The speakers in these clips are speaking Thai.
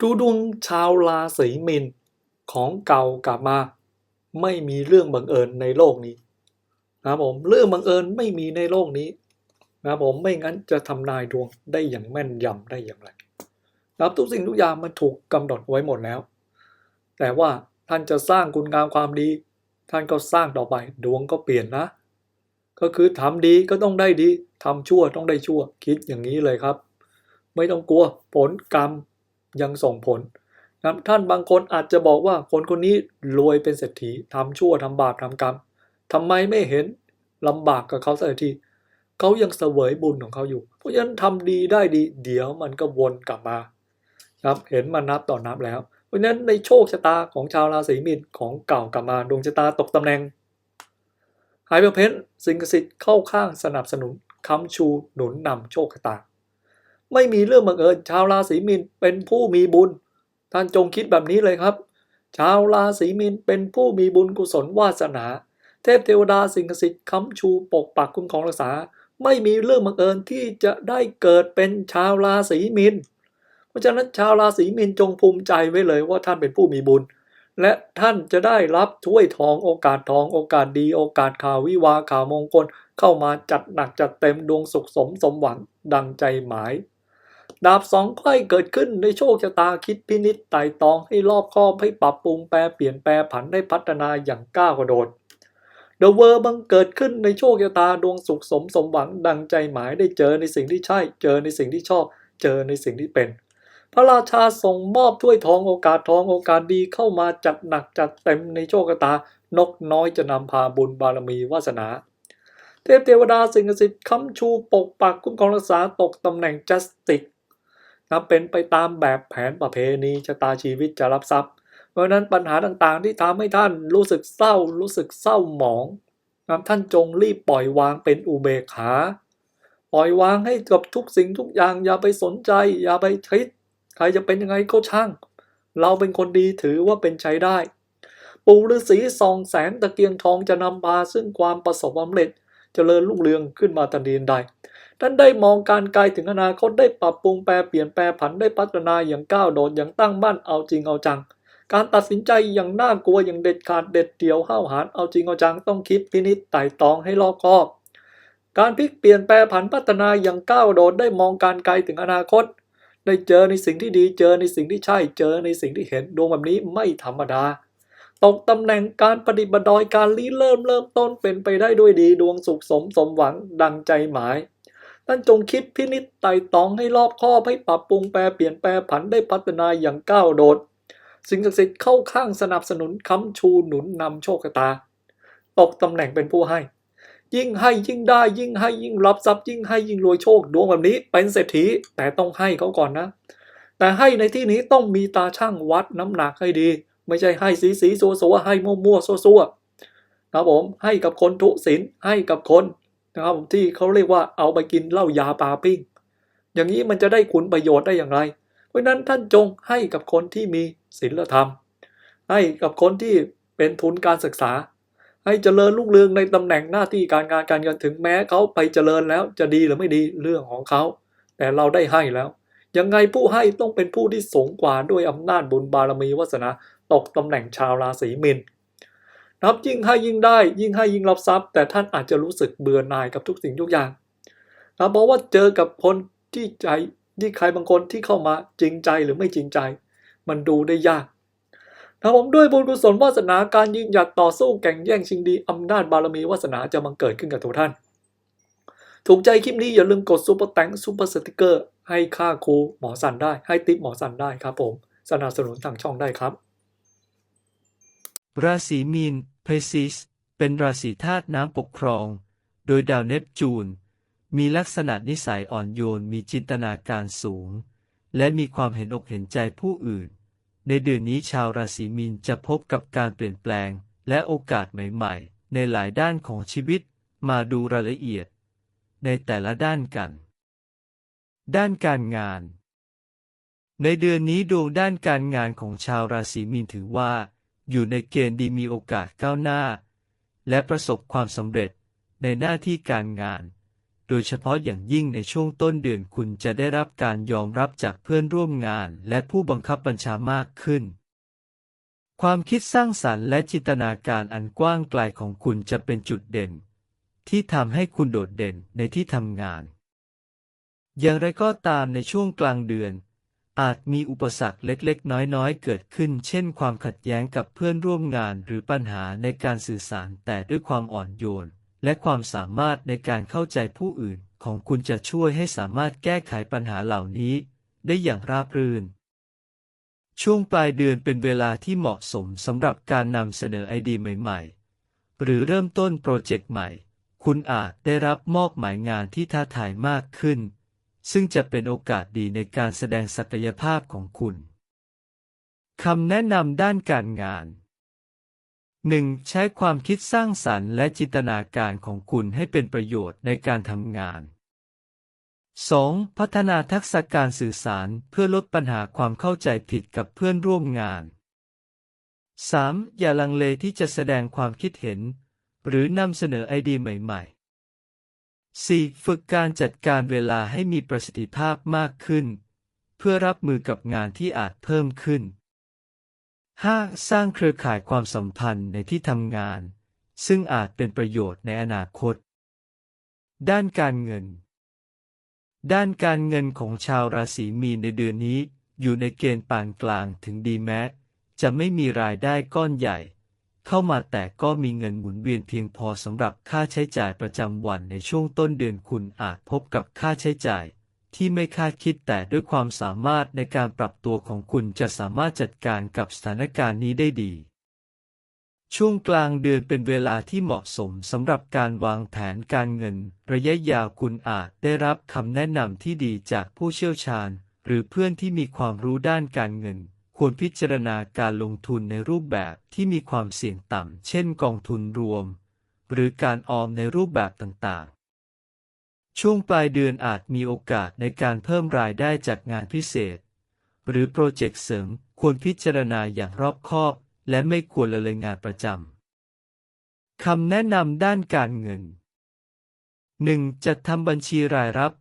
ดูดวงชาวราศีมีนของเก่ากลับมา ไม่มีเรื่องบังเอิญในโลกนี้นะผมเรื่องบังเอิญไม่มีในโลกนี้นะผมไม่งั้นจะทำนายดวงได้อย่างแม่นยำได้อย่างไรนะทุกสิ่งทุกอย่างมันถูกกำหนดไว้หมดแล้ว แต่ว่าท่านจะสร้างคุณงามความดี ท่านก็สร้างต่อไปดวงก็เปลี่ยนนะ ก็คือทำดีก็ต้องได้ดีทำชั่วต้องได้ชั่ว คิดอย่างนี้เลยครับ ไม่ต้องกลัวผลกรรม ยังส่งผลนะท่านบางคนอาจจะบอกว่าคนคนนี้รวยเป็นเศรษฐีทำชั่วทำบาปทำกรรมทำไมไม่เห็นลำบากกับเขาสักทีเขายังเสวยบุญของเขาอยู่ เพราะฉะนั้นทำดีได้ดี เดี๋ยวมันก็วนกลับมาครับเห็นมานับต่อนับแล้ว เพราะฉะนั้นในโชคชะตาของชาวราศีมีนของเก่ากลับมาดวงชะตาตกตำแหน่งหายไปเพชรสิ่งศักดิ์สิทธิ์เข้าข้างสนับสนุนค้ำชูหนุนนำโชคชะตา ไม่มีเรื่องบังเอิญชาวราศีมีนเป็นผู้มีบุญ ท่านจงคิดแบบนี้เลยครับ ชาวราศีมีนเป็นผู้มีบุญกุศลวาสนา เทพเทวดาสิ่งศักดิ์สิทธิ์ค้ำชูปกปักคุ้มครองรักษา ไม่มีเรื่องบังเอิญที่จะได้เกิดเป็นชาวราศีมีนเพราะฉะนั้นชาวราศีมีนจงภูมิใจไว้เลยว่าท่านเป็นผู้มีบุญ และท่านจะได้รับถ้วยทองโอกาสทองโอกาสดีโอกาสข่าววิวาข่าวมงคลเข้ามาจัดหนักจัดเต็มดวงสุขสมสมหวังดังใจหมาย ดาบสองไขว้เกิดขึ้นในโชคชะตาคิดพินิษไต่ตองให้รอบคอบให้ปรับปรุงแปรเปลี่ยนแปรผันได้พัฒนาอย่างก้าวกระโดดเดอะเวอร์บังเกิดขึ้นในโชคชะตาดวงสุขสมสมหวังดังใจหมายได้เจอในสิ่งที่ใช่ เจอในสิ่งที่ชอบ เจอในสิ่งที่เป็น พระราชาส่งมอบถ้วยทองโอกาสทองโอกาสดีเข้ามาจัดหนักจัดเต็มในโชคชะตานกน้อยจะนำพาบุญบารมีวาสนา เทพเทวดาสิ่งศักดิ์สิทธิ์ค้ำชูปกปักคุ้มครองรักษาตกตำแหน่งจัสติก นะเป็นไปตามแบบแผนประเพณีชะตาชีวิตจะรับทรัพย์ เพราะนั้นปัญหาต่างๆ ที่ทำให้ท่านรู้สึกเศร้า รู้สึกเศร้าหมองนะท่านจงรีบปล่อยวางเป็นอุเบกขา ปล่อยวางให้กับทุกสิ่งทุกอย่างอย่าไปสนใจ อย่าไปคิดใครจะเป็นยังไงก็ช่าง เราเป็นคนดีถือว่าเป็นใช้ได้ ปู่ฤาษีส่องแสงตะเกียงทองจะนำพาซึ่งความประสบความสำเร็จเจริญรุ่งเรืองขึ้นมาทันทีทันใด ท่านได้มองการไกลถึงอนาคตได้ปรับปรุงแปรเปลี่ยนแปรผันได้พัฒนาอย่างก้าวโดดอย่างตั้งมั่นเอาจริงเอาจัง การตัดสินใจอย่างน่ากลัวอย่างเด็ดขาดเด็ดเดี่ยวห้าวหาญเอาจริงเอาจังต้องคิดพินิจไต่ตองให้รอบคอบ การพลิกเปลี่ยนแปรผันพัฒนาอย่างก้าวโดดได้มองการไกลถึงอนาคต ได้เจอในสิ่งที่ดีเจอในสิ่งที่ใช่เจอในสิ่งที่เห็นดวงแบบนี้ไม่ธรรมดาตกตำแหน่งการปฏิบัติดอยการลี้เริ่มเริ่มต้นเป็นไปได้ด้วยดีดวงสุขสมสมหวังดังใจหมาย ท่านจงคิดพินิจไต่ตองให้รอบคอบให้ปรับปรุงแปรเปลี่ยนแปรผันได้พัฒนาอย่างก้าวโดด สิ่งศักดิ์สิทธิ์เข้าข้างสนับสนุนค้ำชูหนุนนำโชคชะตา ตกตำแหน่งเป็นผู้ให้ ยิ่งให้ยิ่งได้ยิ่งให้ยิ่งรับทรัพย์ยิ่งให้ยิ่งรวยโชคดวงแบบนี้เป็นเศรษฐีแต่ต้องให้เขาก่อนนะ แต่ให้ในที่นี้ต้องมีตาช่างวัดน้ำหนักให้ดี ไม่ใช่ให้สีสีสัวสัวให้มั่วมั่วซัวซัวนะครับผมให้กับคนทุศีลให้กับคน นะครับที่เขาเรียกว่าเอาไปกินเหล้ายาปลาปิ้ง อย่างนี้มันจะได้คุณประโยชน์ได้อย่างไร เพราะนั้นท่านจงให้กับคนที่มีศีลธรรม ให้กับคนที่เป็นทุนการศึกษา ให้เจริญรุ่งเรืองในตำแหน่งหน้าที่การงานการเงินถึงแม้เขาไปเจริญแล้วจะดีหรือไม่ดีเรื่องของเขา แต่เราได้ให้แล้ว ยังไงผู้ให้ต้องเป็นผู้ที่สงกว่าด้วยอำนาจบุญบารมีวาสนาตกตำแหน่งชาวราศีมีน นะครับยิ่งให้ยิ่งได้ ยิ่งให้ยิ่งรับทรัพย์ แต่ท่านอาจจะรู้สึกเบื่อหน่ายกับทุกสิ่งทุกอย่างนะเพราะว่าเจอกับคนที่ใจที่ใครบางคนที่เข้ามาจริงใจหรือไม่จริงใจ มันดูได้ยากนะผมด้วยบุญกุศลวาสนาการยิงหยัดต่อสู้แข่งแย่งชิงดีอำนาจบารมีวาสนาจะมังเกิดขึ้นกับตัวท่าน ถูกใจคลิปนี้อย่าลืมกดซุปเปอร์แตงซุปเปอร์สติกเกอร์ให้ค่าครูหมอสันได้ ให้ติปหมอสันได้ครับผมสนับสนุนทางช่องได้ครับ ราศีมีน เพซิสเป็นราศีธาตุน้ำปกครอง โดยดาวเนปจูน มีลักษณะนิสัยอ่อนโยนมีจินตนาการสูง และมีความเห็นอกเห็นใจผู้อื่น ในเดือนนี้ชาวราศีมีนจะพบกับการเปลี่ยนแปลง และโอกาสใหม่ๆ ในหลายด้านของชีวิต มาดูรายละเอียด ในแต่ละด้านกัน ด้านการงาน ในเดือนนี้ดวงด้านการงานของชาวราศีมีนถือว่า อยู่ในเกณฑ์ดีมีโอกาสก้าวหน้า และประสบความสำเร็จในหน้าที่การงาน โดยเฉพาะอย่างยิ่งในช่วงต้นเดือนคุณจะได้รับการยอมรับจากเพื่อนร่วมงานและผู้บังคับบัญชามากขึ้น ความคิดสร้างสรรค์และจินตนาการอันกว้างไกลของคุณจะเป็นจุดเด่น ที่ทำให้คุณโดดเด่นในที่ทำงาน อย่างไรก็ตามในช่วงกลางเดือน อาจมีอุปสรรคเล็กๆ น้อยๆ เกิดขึ้น เช่นความขัดแย้งกับเพื่อนร่วมงานหรือปัญหาในการสื่อสารแต่ด้วยความอ่อนโยน และความสามารถในการเข้าใจผู้อื่น ของคุณจะช่วยให้สามารถแก้ไขปัญหาเหล่านี้ ได้อย่างราบรื่น ช่วงปลายเดือนเป็นเวลาที่เหมาะสมสำหรับการนำเสนอไอเดียใหม่ๆ หรือเริ่มต้นโปรเจกต์ใหม่ คุณอาจได้รับมอบหมายงานที่ท้าทายมากขึ้น ซึ่งจะเป็นโอกาสดีในการแสดงศักยภาพของคุณ คำแนะนำด้านการงาน 1. ใช้ความคิดสร้างสรรค์และจินตนาการของคุณให้เป็นประโยชน์ในการทำงาน 2. พัฒนาทักษะการสื่อสารเพื่อลดปัญหาความเข้าใจผิดกับเพื่อนร่วมงาน 3. อย่าลังเลที่จะแสดงความคิดเห็น หรือนำเสนอไอเดียใหม่ ๆ 4. ฝึกการจัดการเวลาให้มีประสิทธิภาพมากขึ้น เพื่อรับมือกับงานที่อาจเพิ่มขึ้น 5. สร้างเครือข่ายความสัมพันธ์ในที่ทำงาน ซึ่งอาจเป็นประโยชน์ในอนาคต ด้านการเงิน ด้านการเงินของชาวราศีมีนในเดือนนี้ อยู่ในเกณฑ์ปานกลางถึงดีแม้ จะไม่มีรายได้ก้อนใหญ่ เข้ามาแต่ก็มีเงินหมุนเวียนเพียงพอสำหรับค่าใช้จ่ายประจำวันในช่วงต้นเดือนคุณอาจพบกับค่าใช้จ่าย ที่ไม่คาดคิดแต่ด้วยความสามารถในการปรับตัวของคุณจะสามารถจัดการกับสถานการณ์นี้ได้ดี ช่วงกลางเดือนเป็นเวลาที่เหมาะสมสำหรับการวางแผนการเงิน ระยะยาวคุณอาจได้รับคำแนะนำที่ดีจากผู้เชี่ยวชาญ หรือเพื่อนที่มีความรู้ด้านการเงิน ควรพิจารณาการลงทุนในรูปแบบที่มีความเสี่ยงต่ำ เช่นกองทุนรวม หรือการออมในรูปแบบต่างๆ ช่วงปลายเดือนอาจมีโอกาสในการเพิ่มรายได้จากงานพิเศษ หรือโปรเจกต์เสริมควรพิจารณาอย่างรอบคอบ และไม่ควรละเลยงานประจำ คำแนะนำด้านการเงิน 1. จัดทำบัญชีรายรับ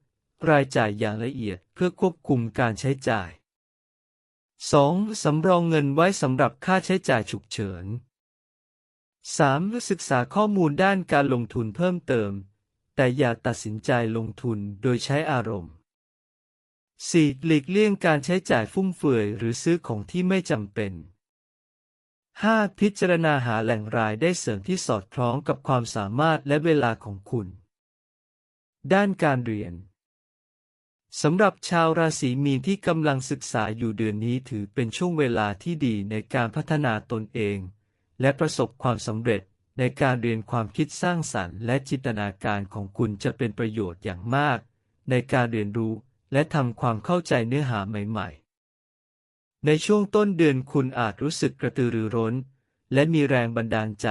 รายจ่ายอย่างละเอียดเพื่อควบคุมการใช้จ่าย 2. สำรองเงินไว้สำหรับค่าใช้จ่ายฉุกเฉิน 3. ศึกษาข้อมูลด้านการลงทุนเพิ่มเติม แต่อย่าตัดสินใจลงทุนโดยใช้อารมณ์ 4. หลีกเลี่ยงการใช้จ่ายฟุ่มเฟือยหรือซื้อของที่ไม่จำเป็น 5. พิจารณาหาแหล่งรายได้เสริมที่สอดคล้องกับความสามารถและเวลาของคุณ ด้านการเรียน สำหรับชาวราศีมีนที่กำลังศึกษาอยู่เดือนนี้ถือเป็นช่วงเวลาที่ดีในการพัฒนาตนเอง และประสบความสำเร็จในการเรียนความคิดสร้างสรรค์ และจินตนาการของคุณจะเป็นประโยชน์อย่างมาก ในการเรียนรู้และทำความเข้าใจเนื้อหาใหม่ๆ ในช่วงต้นเดือนคุณอาจรู้สึกกระตือรือร้น และมีแรงบันดาลใจ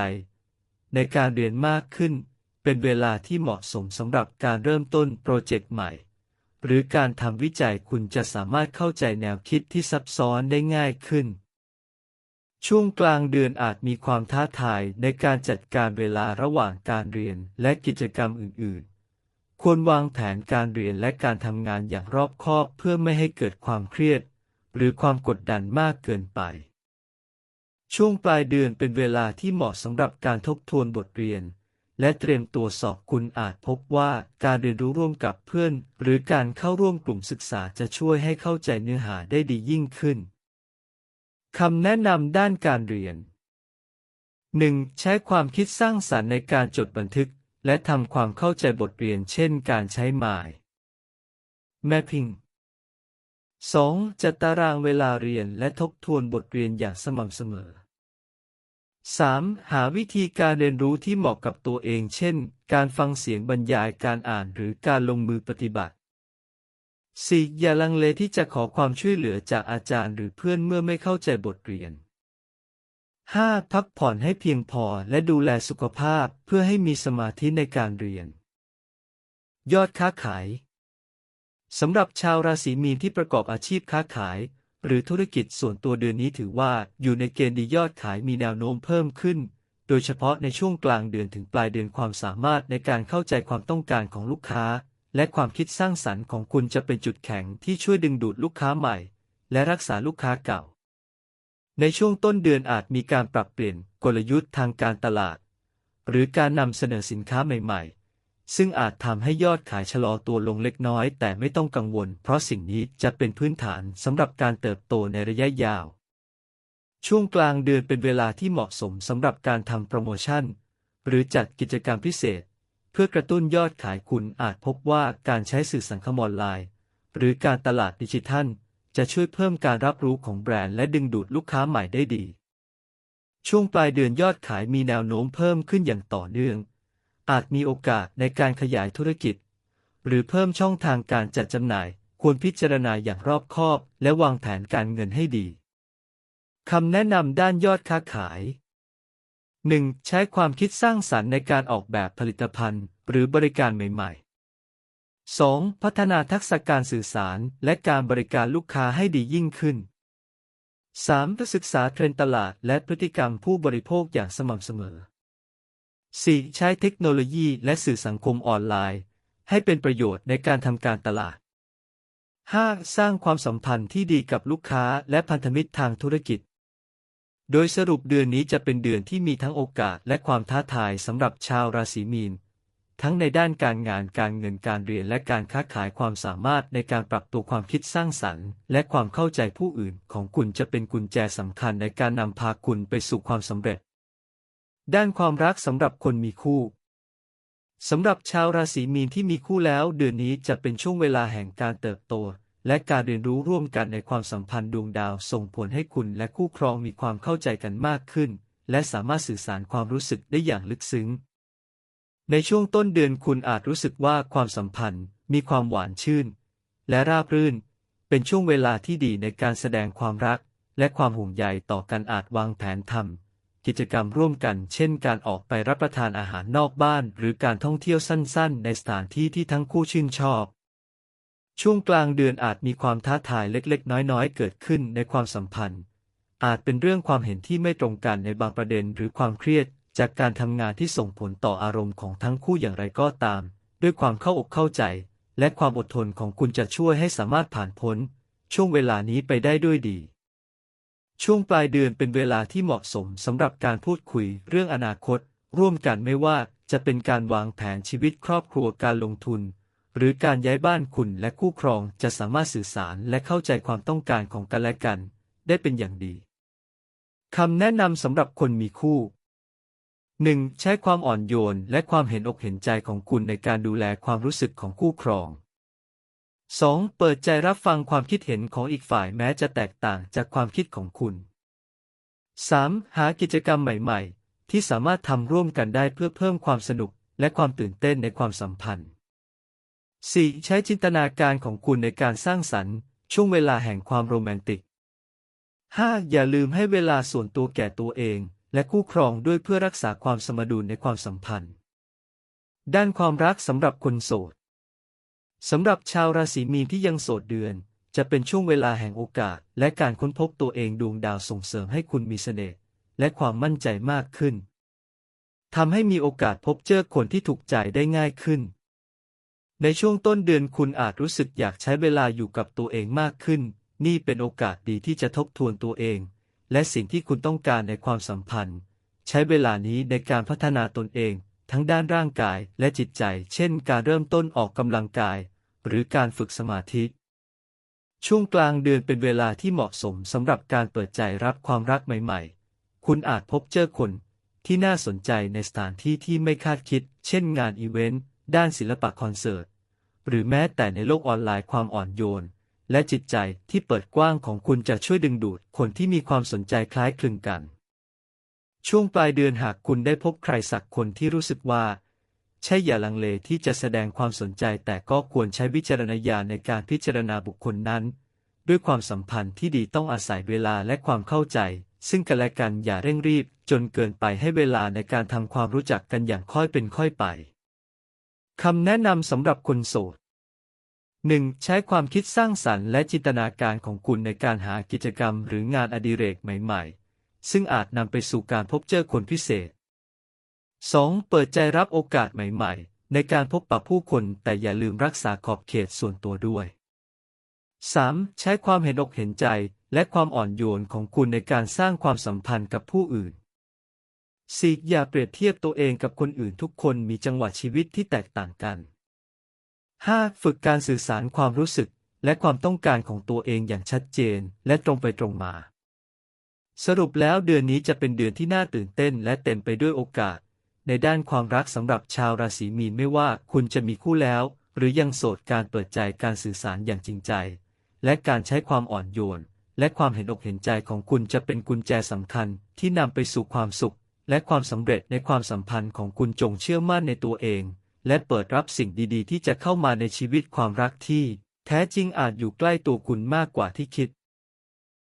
ในการเรียนมากขึ้น เป็นเวลาที่เหมาะสมสำหรับการเริ่มต้นโปรเจกต์ใหม่ หรือการทำวิจัยคุณจะสามารถเข้าใจแนวคิดที่ซับซ้อนได้ง่ายขึ้น ช่วงกลางเดือนอาจมีความท้าทายในการจัดการเวลาระหว่างการเรียนและกิจกรรมอื่น ๆ ควรวางแผนการเรียนและการทำงานอย่างรอบคอบเพื่อไม่ให้เกิดความเครียด หรือความกดดันมากเกินไป ช่วงปลายเดือนเป็นเวลาที่เหมาะสำหรับการทบทวนบทเรียน และเตรียมตัวสอบคุณอาจพบว่าการเรียนรู้ร่วมกับเพื่อน หรือการเข้าร่วมกลุ่มศึกษาจะช่วยให้เข้าใจเนื้อหาได้ดียิ่งขึ้นคำแนะนำด้านการเรียน 1. ใช้ความคิดสร้างสรรค์ในการจดบันทึก และทำความเข้าใจบทเรียนเช่นการใช้ Mind Mapping 2. จัดตารางเวลาเรียนและทบทวนบทเรียนอย่างสม่ำเสมอ 3. หาวิธีการเรียนรู้ที่เหมาะกับตัวเอง เช่น การฟังเสียงบรรยาย การอ่าน หรือการลงมือปฏิบัติ 4. อย่าลังเลที่จะขอความช่วยเหลือจากอาจารย์หรือเพื่อนเมื่อไม่เข้าใจบทเรียน 5. พักผ่อนให้เพียงพอและดูแลสุขภาพเพื่อให้มีสมาธิในการเรียน ยอดค้าขายสำหรับชาวราศีมีนที่ประกอบอาชีพค้าขาย หรือธุรกิจส่วนตัวเดือนนี้ถือว่าอยู่ในเกณฑ์ดียอดขายมีแนวโน้มเพิ่มขึ้น โดยเฉพาะในช่วงกลางเดือนถึงปลายเดือนความสามารถในการเข้าใจความต้องการของลูกค้า และความคิดสร้างสรรค์ของคุณจะเป็นจุดแข็งที่ช่วยดึงดูดลูกค้าใหม่ และรักษาลูกค้าเก่า ในช่วงต้นเดือนอาจมีการปรับเปลี่ยนกลยุทธ์ทางการตลาด หรือการนำเสนอสินค้าใหม่ๆ ซึ่งอาจทำให้ยอดขายชะลอตัวลงเล็กน้อย แต่ไม่ต้องกังวล เพราะสิ่งนี้จะเป็นพื้นฐานสำหรับการเติบโตในระยะยาว ช่วงกลางเดือนเป็นเวลาที่เหมาะสมสำหรับการทำโปรโมชั่น หรือจัดกิจกรรมพิเศษ เพื่อกระตุ้นยอดขายคุณอาจพบว่าการใช้สื่อสังคมออนไลน์ หรือการตลาดดิจิทัล จะช่วยเพิ่มการรับรู้ของแบรนด์และดึงดูดลูกค้าใหม่ได้ดี ช่วงปลายเดือนยอดขายมีแนวโน้มเพิ่มขึ้นอย่างต่อเนื่อง อาจมีโอกาสในการขยายธุรกิจ หรือเพิ่มช่องทางการจัดจำหน่าย ควรพิจารณาอย่างรอบคอบ และวางแผนการเงินให้ดีคำแนะนำด้านยอดค้าขาย 1. ใช้ความคิดสร้างสรรค์ในการออกแบบผลิตภัณฑ์ หรือบริการใหม่ ๆ 2. พัฒนาทักษะการสื่อสารและการบริการลูกค้าให้ดียิ่งขึ้น 3. ศึกษาเทรนด์ตลาดและพฤติกรรมผู้บริโภคอย่างสม่ำเสมอ 4. ใช้เทคโนโลยีและสื่อสังคมออนไลน์ ให้เป็นประโยชน์ในการทำการตลาด 5. สร้างความสัมพันธ์ที่ดีกับลูกค้าและพันธมิตรทางธุรกิจ โดยสรุปเดือนนี้จะเป็นเดือนที่มีทั้งโอกาสและความท้าทายสำหรับชาวราศีมีน ทั้งในด้านการงานการเงินการเรียนและการค้าขายความสามารถในการปรับตัวความคิดสร้างสรรค์ และความเข้าใจผู้อื่นของคุณจะเป็นกุญแจสำคัญในการนำพาคุณไปสู่ความสำเร็จ ด้านความรักสำหรับคนมีคู่สำหรับชาวราศีมีนที่มีคู่แล้วเดือนนี้จะเป็นช่วงเวลาแห่งการเติบโต และการเรียนรู้ร่วมกันในความสัมพันธ์ดวงดาวส่งผลให้คุณและคู่ครองมีความเข้าใจกันมากขึ้น และสามารถสื่อสารความรู้สึกได้อย่างลึกซึ้ง ในช่วงต้นเดือนคุณอาจรู้สึกว่าความสัมพันธ์ มีความหวานชื่น และราบรื่น เป็นช่วงเวลาที่ดีในการแสดงความรัก และความห่วงใยต่อกันอาจวางแผนทำ กิจกรรมร่วมกัน เช่นการออกไปรับประทานอาหารนอกบ้าน หรือการท่องเที่ยวสั้นๆ ในสถานที่ที่ทั้งคู่ชื่นชอบ ช่วงกลางเดือนอาจมีความท้าทายเล็กๆ น้อยๆ เกิดขึ้นในความสัมพันธ์ อาจเป็นเรื่องความเห็นที่ไม่ตรงกันในบางประเด็นหรือความเครียด จากการทำงานที่ส่งผลต่ออารมณ์ของทั้งคู่อย่างไรก็ตาม ด้วยความเข้าอกเข้าใจ และความอดทนของคุณจะช่วยให้สามารถผ่านพ้น ช่วงเวลานี้ไปได้ด้วยดี ช่วงปลายเดือนเป็นเวลาที่เหมาะสมสำหรับการพูดคุยเรื่องอนาคต ร่วมกันไม่ว่าจะเป็นการวางแผนชีวิตครอบครัวการลงทุน หรือการย้ายบ้านคุณและคู่ครองจะสามารถสื่อสารและเข้าใจความต้องการของกันและกัน ได้เป็นอย่างดีคำแนะนำสำหรับคนมีคู่ 1. ใช้ความอ่อนโยนและความเห็นอกเห็นใจของคุณในการดูแลความรู้สึกของคู่ครอง 2. เปิดใจรับฟังความคิดเห็นของอีกฝ่ายแม้จะแตกต่างจากความคิดของคุณ 3. หากิจกรรมใหม่ ๆ ที่สามารถทำร่วมกันได้เพื่อเพิ่มความสนุกและความตื่นเต้นในความสัมพันธ์ 4. ใช้จินตนาการของคุณในการสร้างสรรค์ ช่วงเวลาแห่งความโรแมนติก 5. อย่าลืมให้เวลาส่วนตัวแก่ตัวเอง และคู่ครองด้วยเพื่อรักษาความสมดุลในความสัมพันธ์ ด้านความรักสำหรับคนโสด สำหรับชาวราศีมีนที่ยังโสดเดือน จะเป็นช่วงเวลาแห่งโอกาส และการค้นพบตัวเองดวงดาวส่งเสริมให้คุณมีเสน่ห์และความมั่นใจมากขึ้นทำให้มีโอกาสพบเจอคนที่ถูกใจได้ง่ายขึ้น ในช่วงต้นเดือนคุณอาจรู้สึกอยากใช้เวลาอยู่กับตัวเองมากขึ้น นี่เป็นโอกาสดีที่จะทบทวนตัวเอง และสิ่งที่คุณต้องการในความสัมพันธ์ ใช้เวลานี้ในการพัฒนาตนเอง ทั้งด้านร่างกายและจิตใจ เช่น การเริ่มต้นออกกำลังกาย หรือการฝึกสมาธิ ช่วงกลางเดือนเป็นเวลาที่เหมาะสมสำหรับการเปิดใจรับความรักใหม่ ๆ คุณอาจพบเจอคนที่น่าสนใจในสถานที่ที่ไม่คาดคิด เช่นงานอีเวนต์ ด้านศิลปะคอนเสิร์ต หรือแม้แต่ในโลกออนไลน์ความอ่อนโยน และจิตใจที่เปิดกว้างของคุณจะช่วยดึงดูดคนที่มีความสนใจคล้ายคลึงกัน ช่วงปลายเดือนหากคุณได้พบใครสักคนที่รู้สึกว่า ใช่อย่าลังเลที่จะแสดงความสนใจแต่ก็ควรใช้วิจารณญาณในการพิจารณาบุคคลนั้น ด้วยความสัมพันธ์ที่ดีต้องอาศัยเวลาและความเข้าใจ ซึ่งกันและกันอย่าเร่งรีบ จนเกินไปให้เวลาในการทำความรู้จักกันอย่างค่อยเป็นค่อยไปคำแนะนำสำหรับคนโสด 1. ใช้ความคิดสร้างสรรค์และจินตนาการของคุณในการหากิจกรรมหรืองานอดิเรกใหม่ ๆ ซึ่งอาจนำไปสู่การพบเจอคนพิเศษ 2. เปิดใจรับโอกาสใหม่ๆ ในการพบปะผู้คนแต่อย่าลืมรักษาขอบเขตส่วนตัวด้วย 3. ใช้ความเห็นอกเห็นใจและความอ่อนโยนของคุณในการสร้างความสัมพันธ์กับผู้อื่น 4. อย่าเปรียบเทียบตัวเองกับคนอื่นทุกคนมีจังหวะชีวิตที่แตกต่างกัน 5. ฝึกการสื่อสารความรู้สึกและความต้องการของตัวเองอย่างชัดเจนและตรงไปตรงมา สรุปแล้วเดือนนี้จะเป็นเดือนที่น่าตื่นเต้นและเต็มไปด้วยโอกาส ในด้านความรักสำหรับชาวราศีมีนไม่ว่าคุณจะมีคู่แล้ว หรือยังโสดการเปิดใจการสื่อสารอย่างจริงใจ และการใช้ความอ่อนโยน และความเห็นอกเห็นใจของคุณจะเป็นกุญแจสำคัญที่นำไปสู่ความสุข และความสำเร็จในความสัมพันธ์ของคุณจงเชื่อมั่นในตัวเอง และเปิดรับสิ่งดีๆ ที่จะเข้ามาในชีวิตความรักที่ แท้จริงอาจอยู่ใกล้ตัวคุณมากกว่าที่คิด